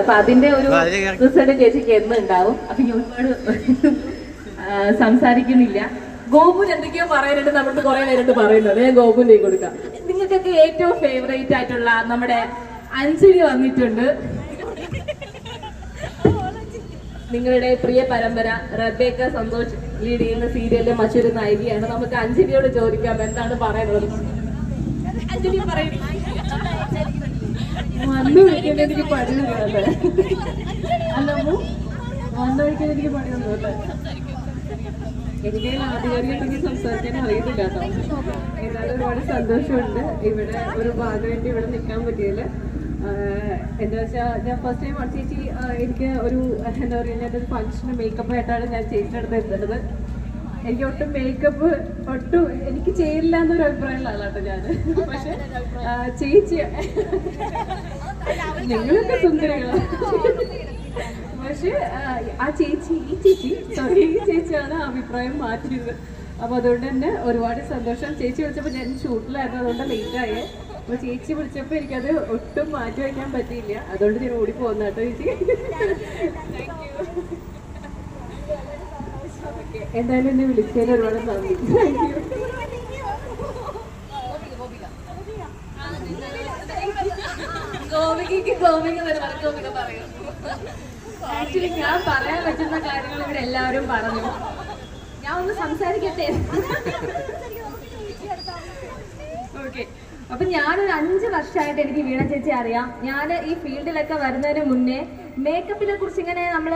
അപ്പൊ അതിന്റെ ഒരു റിസൾട്ട് ചേച്ചിക്ക് എന്ന് ഉണ്ടാവും. അപ്പൊ ഇനി ഒരുപാട് സംസാരിക്കുന്നില്ല. ഗോപുൻ എന്തൊക്കെയോ പറയാനുണ്ട് നമ്മൾ കുറെ നേരിട്ട് പറയുന്നത് ഞാൻ ഗോപുന്റെ കൊടുക്കാം. നിങ്ങൾക്കൊക്കെ ഏറ്റവും ഫേവറേറ്റ് ആയിട്ടുള്ള നമ്മുടെ അഞ്ജലി വന്നിട്ടുണ്ട്. നിങ്ങളുടെ പ്രിയ പരമ്പര റബേക്ക സന്തോഷ് ലീഡ് ചെയ്യുന്ന സീരിയലിലെ മറ്റൊരു നായികയാണ്. നമുക്ക് അഞ്ജലിയോട് ചോദിക്കാം എന്താണ് പറയുന്നത്? അഞ്ജലി പറയുന്നത് എനിക്ക് പണിയൊന്നുമില്ല സംസാരിക്കാൻ അറിയത്തില്ല കേട്ടോ. എന്നാലും ഒരുപാട് സന്തോഷമുണ്ട്. ഇവിടെ ഒരു ഭാഗമായിട്ട് ഇവിടെ നിൽക്കാൻ പറ്റിയതിൽ ആഹ് എന്താ വെച്ചാൽ ഞാൻ ഫസ്റ്റ് ടൈം ചേച്ചി എനിക്ക് ഒരു എന്താ പറയുക ഫംഗ്ഷന് മേക്കപ്പ് ആയിട്ടാണ് ഞാൻ ചേച്ചിയുടെ അടുത്ത് എത്തുന്നത് എനിക്ക് ഒട്ടും മേക്കപ്പ് ഒട്ടും എനിക്ക് ചെയ്യില്ല എന്നൊരു അഭിപ്രായമുള്ള ആളാട്ടോ ഞാൻ പക്ഷെ ചേച്ചി നിങ്ങളൊക്കെ സുന്ദരികളാണ് പക്ഷെ ആ ചേച്ചി ഈ ചേച്ചി സോറി ഈ ചേച്ചിയാണ് അഭിപ്രായം മാറ്റിയത്. അപ്പൊ അതുകൊണ്ട് തന്നെ ഒരുപാട് സന്തോഷം. ചേച്ചി വിളിച്ചപ്പോൾ ഞാൻ ഷൂട്ടിലായിരുന്നു അതുകൊണ്ട് ലേറ്റ് ആയേ. അപ്പൊ ചേച്ചി വിളിച്ചപ്പോൾ എനിക്കത് ഒട്ടും മാറ്റി വയ്ക്കാൻ പറ്റിയില്ല. അതുകൊണ്ട് ഞാൻ ഓടി പോകുന്ന കേട്ടോ ചേച്ചി. എന്തായാലും എന്നെ വിളിച്ചതിന് ഒരുപാട് നന്ദി. താങ്ക് യു ഗോപികയ്ക്ക് ഗോപിക വരെ ഗോപിക പറയും. ആക്ച്വലി ഞാൻ പറയാൻ പറ്റുന്ന കാര്യങ്ങൾ ഇവിടെ എല്ലാവരും പറഞ്ഞു. ഞാൻ ഒന്ന് സംസാരിക്കട്ടെ? അപ്പൊ ഞാനൊരു അഞ്ച് വർഷമായിട്ട് എനിക്ക് വീണ ചേച്ചി അറിയാം. ഞാൻ ഈ ഫീൽഡിലൊക്കെ വരുന്നതിന് മുന്നേ മേക്കപ്പിനെ കുറിച്ച് ഇങ്ങനെ നമ്മൾ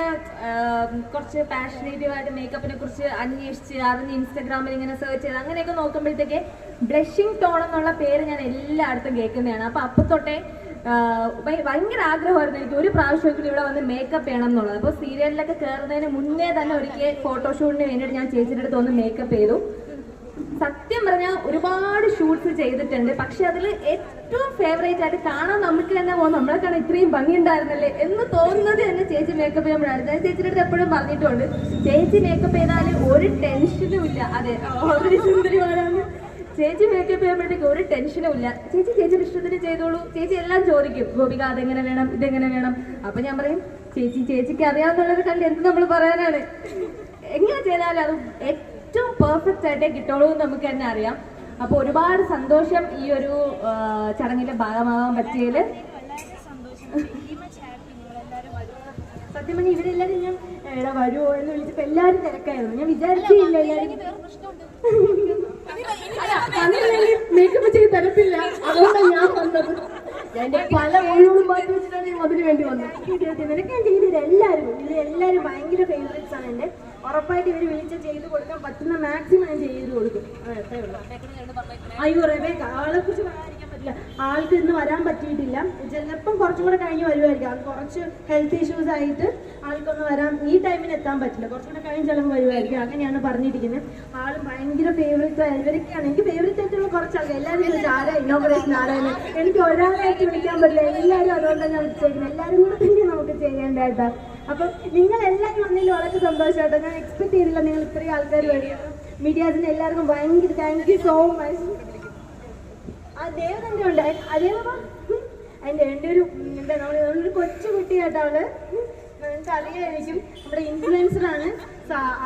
കുറച്ച് പാഷനേറ്റീവ് ആയിട്ട് മേക്കപ്പിനെ കുറിച്ച് അന്വേഷിച്ച് അറിഞ്ഞ് ഇൻസ്റ്റാഗ്രാമിൽ ഇങ്ങനെ സെർച്ച് ചെയ്ത് അങ്ങനെയൊക്കെ നോക്കുമ്പോഴത്തേക്ക് ബ്ലഷിംഗ് ടോൺ എന്നുള്ള പേര് ഞാൻ എല്ലായിടത്തും കേൾക്കുന്നതാണ്. അപ്പൊ അപ്പൊ തൊട്ടേ ആഹ് ഭയ- ഭയങ്കര ആഗ്രഹമായിരുന്നു എനിക്ക് ഒരു പ്രാവശ്യം ഇവിടെ വന്ന് മേക്കപ്പ് വേണം എന്നുള്ളത്. അപ്പോൾ സീരിയലിലൊക്കെ കയറുന്നതിന് മുന്നേ തന്നെ ഒരിക്കൽ ഫോട്ടോഷൂട്ടിന് വേണ്ടിയിട്ട് ഞാൻ ചേച്ചിയുടെ അടുത്ത് വന്ന് മേക്കപ്പ് ചെയ്തു. സത്യം പറഞ്ഞാൽ ഒരുപാട് ഷൂട്ട്സ് ചെയ്തിട്ടുണ്ട്. പക്ഷെ അതിൽ ഏറ്റവും ഫേവറേറ്റ് ആയിട്ട് കാണാൻ നമുക്ക് തന്നെ പോകും നമ്മളെ കാണാൻ ഇത്രയും ഭംഗി ഉണ്ടായിരുന്നല്ലേ എന്ന് തോന്നുന്നത് തന്നെ ചേച്ചി മേക്കപ്പ് ചെയ്യുമ്പോഴാണ് ഞാൻ ചേച്ചിയുടെ അടുത്ത് എപ്പോഴും പറഞ്ഞിട്ടുണ്ട്. ചേച്ചി മേക്കപ്പ് ചെയ്താൽ ഒരു ടെൻഷനും ഇല്ല. അതെ സുന്ദരിമാരാണ്. ചേച്ചി മേക്കപ്പ് ചെയ്യുമ്പോഴത്തേക്ക് ഒരു ടെൻഷനും ഇല്ല. ചേച്ചി ചേച്ചിയുടെ ഇഷ്ടത്തിന് ചെയ്തോളൂ. ചേച്ചി എല്ലാം ചോദിക്കും. ഗോപിക അതെങ്ങനെ വേണം? ഇതെങ്ങനെ വേണം? അപ്പൊ ഞാൻ പറയും ചേച്ചി ചേച്ചിക്ക് അറിയാവുന്നുള്ളത് കണ്ട് എന്ത് നമ്മൾ പറയാനാണ്? എങ്ങനെ ചെയ്താലും അത് പെർഫെക്റ്റ് ആയിട്ടേ കിട്ടുള്ളൂ നമുക്ക് തന്നെ അറിയാം. അപ്പൊ ഒരുപാട് സന്തോഷം ഈ ഒരു ചടങ്ങിന്റെ ഭാഗമാകാൻ പറ്റിയതിൽ സത്യം പറഞ്ഞാൽ എല്ലാരും ഞാൻ എടാ വരുമോ എന്ന് വിളിച്ചപ്പോ എല്ലാരും തിരക്കായിരുന്നു. ഞാൻ വിചാരിച്ചില്ല എല്ലാരും. മേക്കപ്പ് ചെയ്ത് തരത്തില്ല അതുകൊണ്ടാണ് ഞാൻ വന്നത്. എന്റെ പല ഒഴിവുകളും മാറ്റി വെച്ചിട്ടാണ് ഞാൻ അതിന് വേണ്ടി വന്നത്. നിനക്ക് ഞാൻ എല്ലാവരും എല്ലാവരും ഭയങ്കര ഫേവറേറ്റ്സ് ആണ് എന്റെ ഉറപ്പായിട്ട് ഇവർ വിളിച്ച ചെയ്ത് കൊടുക്കാൻ പറ്റുന്ന മാക്സിമം ഞാൻ ചെയ്ത് കൊടുക്കും. അയ്യോ റബേക്ക ആളെ കുറിച്ച് പറയാതിരിക്കാൻ പറ്റില്ല. ആൾക്ക് ഇന്ന് വരാൻ പറ്റിയിട്ടില്ല. ചിലപ്പം കുറച്ചും കൂടെ കഴിഞ്ഞ് വരുമായിരിക്കും കുറച്ച് ഹെൽത്ത് ഇഷ്യൂസ് ആയിട്ട് ആൾക്കൊന്ന് വരാൻ ഈ ടൈമിന് എത്താൻ പറ്റില്ല. കുറച്ചും കൂടെ കഴിഞ്ഞ് ചിലപ്പോൾ വരുമായിരിക്കും അങ്ങനെയാണ് പറഞ്ഞിരിക്കുന്നത്. ആൾ ഭയങ്കര ഫേവറേറ്റ് ഇവരൊക്കെയാണ്. എനിക്ക് ഫേവറേറ്റ് ആയിട്ടുള്ള കുറച്ച് ആൾക്കാർ എല്ലാവരും ചോദിച്ചു ആരാ ആരാണ് എനിക്ക് ഒരാളായിട്ട് വിളിക്കാൻ പറ്റില്ല. എല്ലാവരും അതുകൊണ്ട് തന്നെ വിളിച്ചേക്കുന്നത്. എല്ലാവരും കൂടെ തന്നെ നമുക്ക് ചെയ്യേണ്ടതായിട്ടാ അപ്പം നിങ്ങൾ എല്ലാവരും വന്നതിൽ വളരെ സന്തോഷമായിട്ടോ ഞാൻ എക്സ്പെക്ട് ചെയ്തില്ല നിങ്ങൾ ഇത്രയും ആൾക്കാർ വരും. മീഡിയാസിന് എല്ലാവർക്കും ഭയങ്കര താങ്ക് യു സോ മച്ച് ആ ദേവതന്റെ ഉണ്ട്? അതേപോലെ എന്റെ എന്റെ ഒരു എന്താ നമ്മൾ ഒരു കൊച്ചു കുട്ടിയായിട്ട് അവൾ. അറിയായിരിക്കും. നമ്മുടെ ഇൻഫ്ലുവൻസറാണ്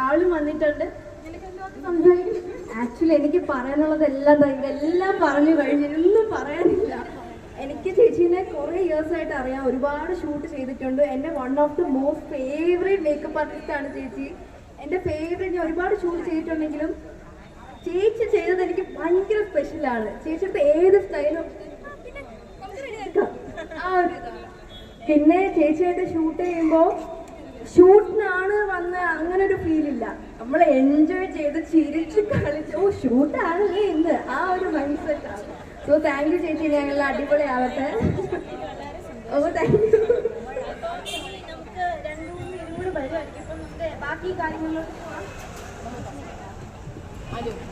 ആളും വന്നിട്ടുണ്ട്. ആക്ച്വലി എനിക്ക് പറയാനുള്ളത് എല്ലാം ഇതെല്ലാം പറഞ്ഞു കഴിഞ്ഞു. ഒന്നും പറയാനില്ല. ആയിട്ട് അറിയാം ഒരുപാട് ഷൂട്ട് ചെയ്തിട്ടുണ്ട്. എന്റെ one of the most favourite makeup artist ആണ് ചേച്ചി. എന്റെ ഫേവറേറ്റ് ഞാൻ ഒരുപാട് ഷൂട്ട് ചെയ്തിട്ടുണ്ടെങ്കിലും ചേച്ചി ചെയ്തത് എനിക്ക് ഭയങ്കര സ്പെഷ്യലാണ് ചേച്ചിയുടെ ഏത് സ്റ്റൈലും ആ ഒരു. പിന്നെ ചേച്ചിയായിട്ട് ഷൂട്ട് ചെയ്യുമ്പോൾ ഷൂട്ടിനാണ് വന്ന് അങ്ങനെ ഒരു ഫീൽ ഇല്ല. നമ്മൾ എൻജോയ് ചെയ്ത് ചിരിച്ച് കളിച്ച് ഓ ഷൂട്ടാണല്ലേ ഇന്ന്. ആ ഒരു മൈൻഡ് സെറ്റ് ആണ്. സോ താങ്ക് യു ചേച്ചി. ഞങ്ങൾ അടിപൊളിയാവട്ടെ. ഓ താങ്ക് യു നമുക്ക് രണ്ട് മൂന്ന് കൂടി വരുമായിരിക്കും അപ്പം നമുക്ക് ബാക്കി കാര്യങ്ങളിലോട്ട്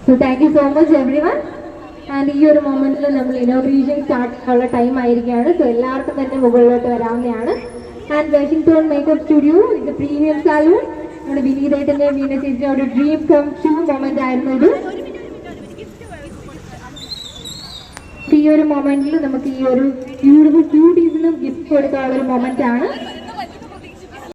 so thank so much everyone and ഈ ഒരു മൊമെന്റിൽ നമ്മൾ ഇനോഗ്രേഷൻ സ്റ്റാർട്ട് ഉള്ള ടൈം ആയിരിക്കുകയാണ്. സോ എല്ലാവർക്കും തന്നെ മുകളിലോട്ട് വരാവുന്നതാണ്. ആൻഡ് വാഷിംഗ്ടൺ മേക്കപ്പ് സ്റ്റുഡിയോ ഇത് പ്രീമിയം സാലൂൺ നമ്മുടെ വിനീതേട്ടന്റെ വീണ ചേച്ചിയുടെ ഒരു ഡ്രീം കം ട്രൂ മൊമെന്റ് ആയിരുന്നു ഇത്. ഈ ഒരു മൊമെന്റിൽ നമുക്ക് ഈ ഒരു ബ്യൂട്ടിഫുൾ ഗിഫ്റ്റ് കൊടുക്കാനുള്ള ഒരു മൊമെന്റ് ആണ്.